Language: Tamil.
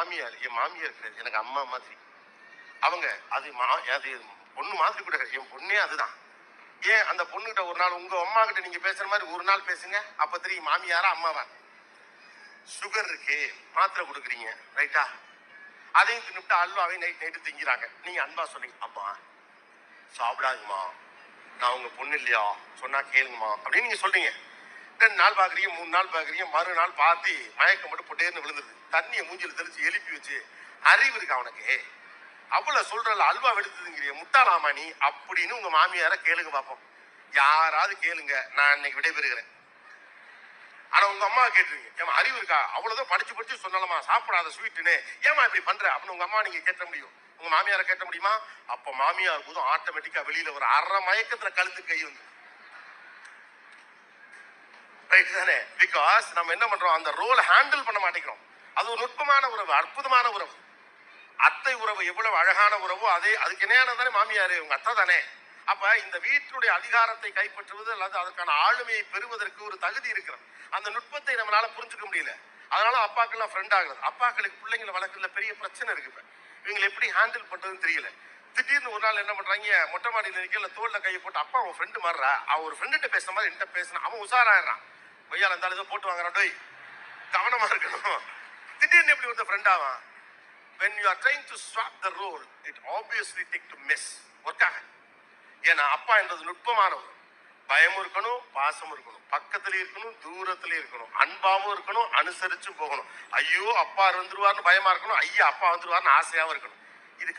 மாமியார் என் மாமியார் கிடையாது எனக்கு அம்மா மாதிரி. அவங்க அது மா அது பொண்ணு மாதிரி கூட கிடையாது. என் பொண்ணே அதுதான். ஏன் அந்த பொண்ணுகிட்ட ஒரு நாள் உங்க அம்மா கிட்ட நீங்க பேசுற மாதிரி ஒரு நாள் பேசுங்க அப்ப தெரியும் மாமியாரா அம்மாவா? சுகர் இருக்கு மாத்திரை கொடுக்குறீங்க ரைட்டா அதையும் தின்னுட்டு அல்வாவையும் நைட் நைட்டு திங்கிறாங்க. நீங்க அன்பா சொன்னீங்க அம்மா சாப்பிடாதுமா நான் உங்க பொண்ணு இல்லையா? சொன்னா கேளுங்கம்மா அப்படின்னு நீங்க சொல்றீங்க. ரெண்டு நாள் பாக்குறீங்க? மூணு நாள் பாக்குறீங்க? மறுநாள் பார்த்து மயக்கம் மட்டும் பொட்டேர்னு விழுந்துருது. தண்ணியை மூஞ்சில் தெளிச்சு எழுப்பி வச்சு அறிவு இருக்கா அவனுக்கு அவ்வளவு சொல்றல அல்வா வெடுத்துதுங்கிறிய முட்டாளாமா நீ? அப்படின்னு உங்க மாமியார கேளுங்க பார்ப்போம் யாராவது கேளுங்க நான் இன்னைக்கு விடைபெறுகிறேன். ஆனா உங்க அம்மா கேட்டுருங்க. ஏமா அறிவு இருக்கா? அவ்வளவுதான் படிச்சு படிச்சு சொன்னலாமா சாப்பிடாத ஸ்வீட்டுன்னு ஏமா இப்படி பண்ற? அப்படின்னு உங்க அம்மா நீங்க கேட்ட முடியும். உங்க மாமியாரை கேட்ட முடியுமா? அப்ப மாமியார் போதும் ஆட்டோமேட்டிக்கா வெளியில ஒரு அரை மயக்கத்துல கழுத்து கை வந்து ரைட் தானே? பிகாஸ் நம்ம என்ன பண்றோம்? அந்த ரோலை ஹேண்டில் பண்ண மாட்டேங்கிறோம். அது ஒரு நுட்பமான உறவு அற்புதமான உறவு. அத்தை உறவு எவ்வளவு அழகான உறவோ அதே அதுக்கு இணையான தானே மாமியாரு உங்க அத்தை தானே? அப்ப இந்த வீட்டுடைய அதிகாரத்தை கைப்பற்றுவது அல்லது அதற்கான ஆளுமையை பெறுவதற்கு ஒரு தகுதி இருக்கிறது. அந்த நுட்பத்தை நம்மளால புரிஞ்சுக்க முடியல. அதனால அப்பாக்கெல்லாம் ஃப்ரெண்ட் ஆகுது அப்பாக்களுக்கு பிள்ளைங்களை வளர்க்கறதுல பெரிய பிரச்சனை இருக்கு இப்ப. இவங்களை எப்படி ஹேண்டில் பண்றதுன்னு தெரியல. திடீர்னு ஒரு நாள் என்ன பண்றாங்க? மொட்டை மாடியில் நிற்கல தோல்ல கையை போட்டு அப்பா அவன் ஃப்ரெண்டு மாறுறா? அவன் ஒரு ஃப்ரெண்டுகிட்ட பேசுற மாதிரி என்கிட்ட பேசினா அவன் உஷாராயிடுறான். பொய்யால் இருந்தாலும் ஏதோ போட்டு வாங்குறான் டோய் கவனமா இருக்கணும். திடீர்னு எப்படி ஒருத்த ஃப்ரெண்ட் ஆவான்? When you are trying to swap the role it obviously take to miss work ஆக ஏன்னா அப்பா என்றது நுட்பமானவர். பயமும் இருக்கணும் பாசமும் இருக்கணும். பக்கத்துல இருக்கணும் தூரத்துல இருக்கணும். அன்பாவும் இருக்கணும் அனுசரிச்சும் போகணும். ஐயோ அப்பா வந்துருவார்னு பயமா இருக்கணும் ஐயா அப்பா வந்துருவார்னு ஆசையாவும் இருக்கணும். இது